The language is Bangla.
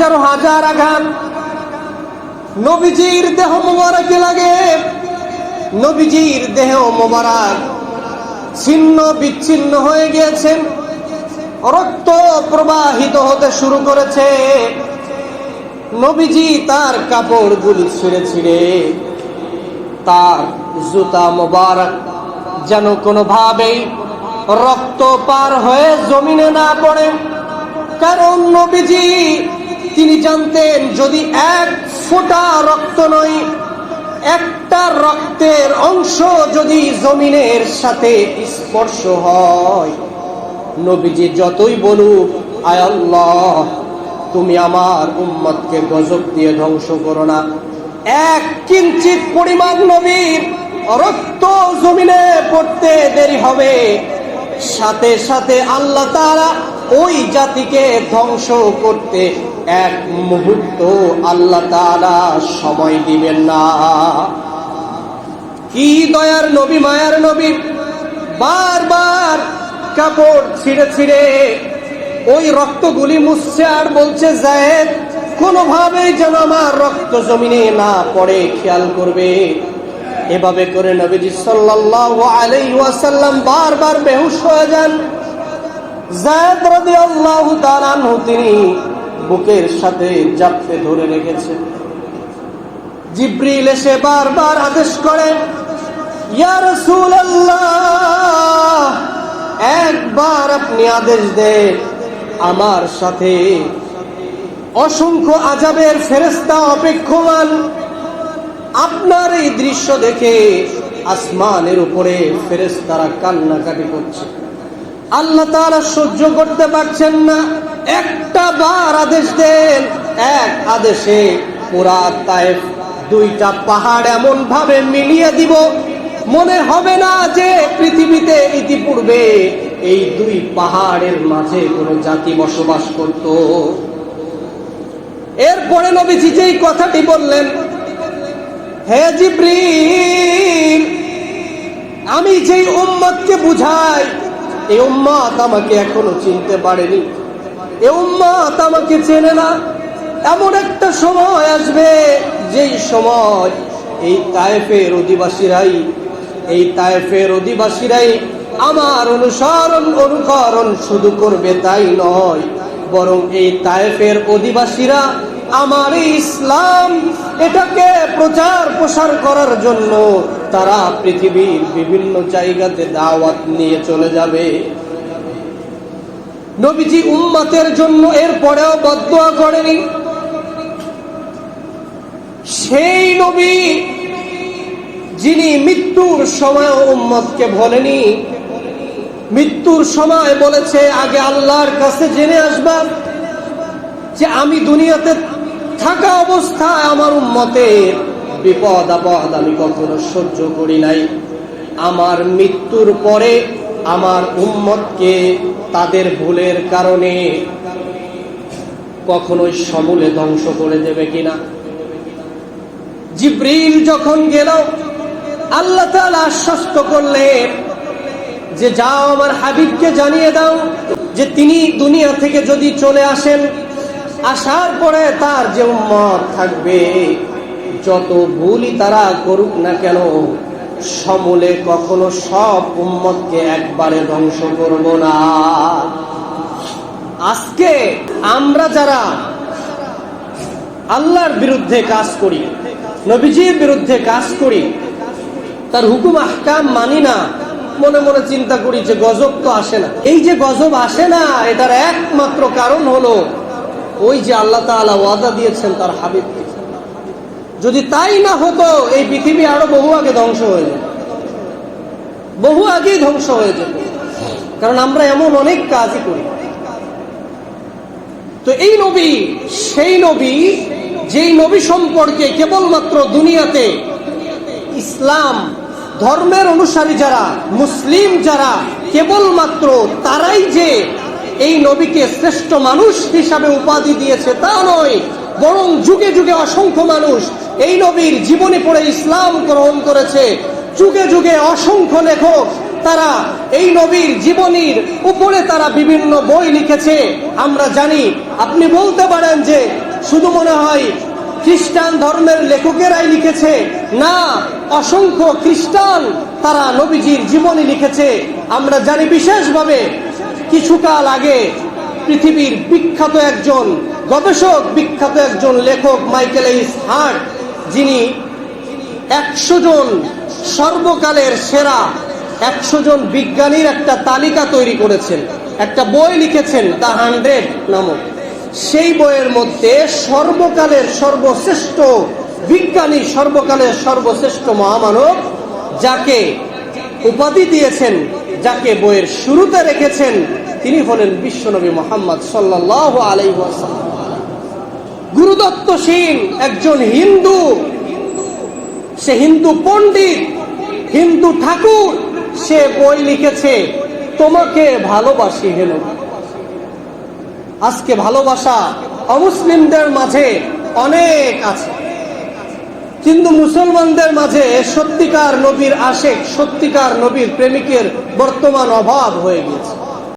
হাজার হাজার আঘাত। নবীজির দেহ মোবারকে লাগে। নবীজির দেহ মোবারক ছিন্ন বিচ্ছিন্ন হয়ে গিয়েছেন রক্ত প্রবাহিত হতে শুরু করেছে। নবীজি তার কাপড়গুলি ছিঁড়ে ছিঁড়ে তার জুতা মোবারক যেন কোনোভাবেই রক্ত পার হয়ে জমিনে না পড়ে। কারণ নবীজি তিনি জানতেন, যদি এক ফোঁটা রক্ত নয়, একটা রক্তের অংশ যদি জমিনের সাথে স্পর্শ হয়। নবীজি যতই বলুক, আয় আল্লাহ, তুমি আমার উম্মতকে গজব দিয়ে ধ্বংস করো না। এক কিঞ্চিত পরিমাণ নবীর রক্ত জমিনে পড়তে দেরি হবে। সাথে সাথে আল্লাহ তারা ওই জাতিকে ধ্বংস করতে এক মুহূর্ত আল্লাহ তারা সময় দিবেন না। কি দয়ার নবী, মায়ার নবী? বারবার কাপড় ছিঁড়ে ছিঁড়ে ওই রক্তগুলি মুছছে আর বলছে, জায়েদ, কোনোভাবেই যেন আমার রক্ত জমিনে না পড়ে, খেয়াল করবে। এভাবে করে নবীজি সাল্লাল্লাহু আলাই ওয়াসাল্লাম বারবার বেহুশ হয়ে যান। জায়েদ রাদিয়াল্লাহু তাআলা আনহু তিনি বুকের সাথে জাপটে ধরে রেখেছেন। জিব্রিল এসে বারবার আদেশ করেন ইয়া রাসূলুল্লাহ, একবার আপনি আদেশ দেন আমার সাথে অসংখ্য আজাবের ফেরেস্তা অপেক্ষমান। আপনার এই দৃশ্য দেখে আসমানের উপরে ফেরেস্তারা কান্নাকাটি করছে। আল্লাহ তারা সহ্য করতে পারছেন না। একটা বার আদেশ দেন, এক আদেশে পুরা তাইফ দুইটা পাহাড় এমন ভাবে মিলিয়ে দিব। মনে হবে না যে পৃথিবীতে ইতিপূর্বে এই দুই পাহাড়ের মাঝে কোনো জাতি বসবাস করত। এরপরে নবীজি যেই কথাটি বললেন, হে জিব্রিল, আমি যেই উম্মতকে বুঝাই এই উম্মত আমাকে এখনও চিনতে পারেনি। এই উম্মত আমাকে চেনে না। এমন একটা সময় আসবে, যেই সময় এই তায়েফের অধিবাসীরাই, এই তায়েফের অধিবাসীরাই আমার অনুসরণ, অনুকরণ শুধু করবে তাই নয়, বরং এই তায়েফের অধিবাসীরা আমার ইসলাম এটাকে প্রচার প্রসার করার জন্য তারা পৃথিবীর বিভিন্ন জায়গাতে দাওয়াত নিয়ে চলে যাবে। নবীজি উম্মতের জন্য এর পরেও বদুয়া করেনি। সেই নবী যিনি মৃত্যুর সময় উম্মতকে বলেনি, মৃত্যুর সময় বলেছে, আগে আল্লাহর কাছে জেনে আসবা যে আমি দুনিয়াতে থাকা অবস্থায় আমার উম্মতের বিপদ, আপদ আমি কখনো সহ্য করি নাই। আমার মৃত্যুর পরে আমার উম্মতকে তাদের ভুলের কারণে কখনোই সমূলে ধ্বংস করে দেবে কিনা? জিব্রিল যখন গেল, আল্লাহ আশ্বস্ত করলেন যে, যাও আমার হাবিবকে জানিয়ে দাও যে, তিনি দুনিয়া থেকে যদি চলে আসেন আসার পরে তার যে উম্মত থাকবে, যত ভুলই তারা করুক না কেন, সমূলে কখনো সব উম্মতকে একবারে ধ্বংস করব না। আজকে আমরা যারা আল্লাহর বিরুদ্ধে কাজ করি, নবীজির বিরুদ্ধে কাজ করি, তার হুকুম, আহকাম মানি না, মনে মনে চিন্তা করি যে গজব তো আসে না। এই যে গজব আসে না, এটার একমাত্র কারণ হলো ওই যে আল্লাহ তাআলা ওয়াদা দিয়েছেন তার হাবিবকে যদি তাই না হতো, এই পৃথিবী আরও বহু আগে ধ্বংস হয়ে যেত। বহু আগেই ধ্বংস হয়ে যেত। কারণ আমরা এমন অনেক কাজই করি। তো এই নবী, সেই নবী, যেই নবী সম্পর্কে কেবলমাত্র দুনিয়াতে ইসলাম, ধর্মের অনুসারী যারা, মুসলিম যারা, কেবলমাত্র তারাই যে এই নবীকে শ্রেষ্ঠ মানুষ হিসাবে উপাধি দিয়েছে তা নয়, বরং যুগে যুগে অসংখ্য মানুষ এই নবীর জীবনী পড়ে ইসলাম গ্রহণ করেছে। যুগে যুগে অসংখ্য লেখক, তারা এই নবীর জীবনীর উপরে তারা বিভিন্ন বই লিখেছে। আমরা জানি, আপনি বলতে পারেন যে শুধু মনে হয় খ্রিস্টান ধর্মের লেখকেরাই লিখেছে, না, অসংখ্য খ্রিস্টান তারা নবীজির জীবনী লিখেছে। আমরা জানি বিশেষভাবে কিছুকাল আগে পৃথিবীর বিখ্যাত একজন গবেষক, বিখ্যাত একজন লেখক, মাইকেল এইস হার্ট, যিনি একশো জন সর্বকালের সেরা, একশো জন বিজ্ঞানীর একটা তালিকা তৈরি করেছেন, একটা বই লিখেছেন, দ্য হান্ড্রেড নামক। সেই বইয়ের মধ্যে সর্বকালের সর্বশ্রেষ্ঠ বিজ্ঞানী, সর্বকালের সর্বশ্রেষ্ঠ মহামানব, যাকে উপাধি দিয়েছেন, যাকে বইয়ের শুরুতে রেখেছেন তিনি হলেন বিশ্বনবী মোহাম্মদ সাল্লাহ আলাই গুরুদত্ত সিং একজন হিন্দু। সে হিন্দু পণ্ডিত, হিন্দু ঠাকুর। সে বই লিখেছে, তোমাকে ভালোবাসি হেন আজকে ভালোবাসা অমুসলিমদের মাঝে অনেক আছে। কিন্তু মুসলমানদের মাঝে সত্যিকার নবীর আশেক, সত্যিকার নবীর প্রেমিকের বর্তমান অভাব হয়ে গিয়েছে।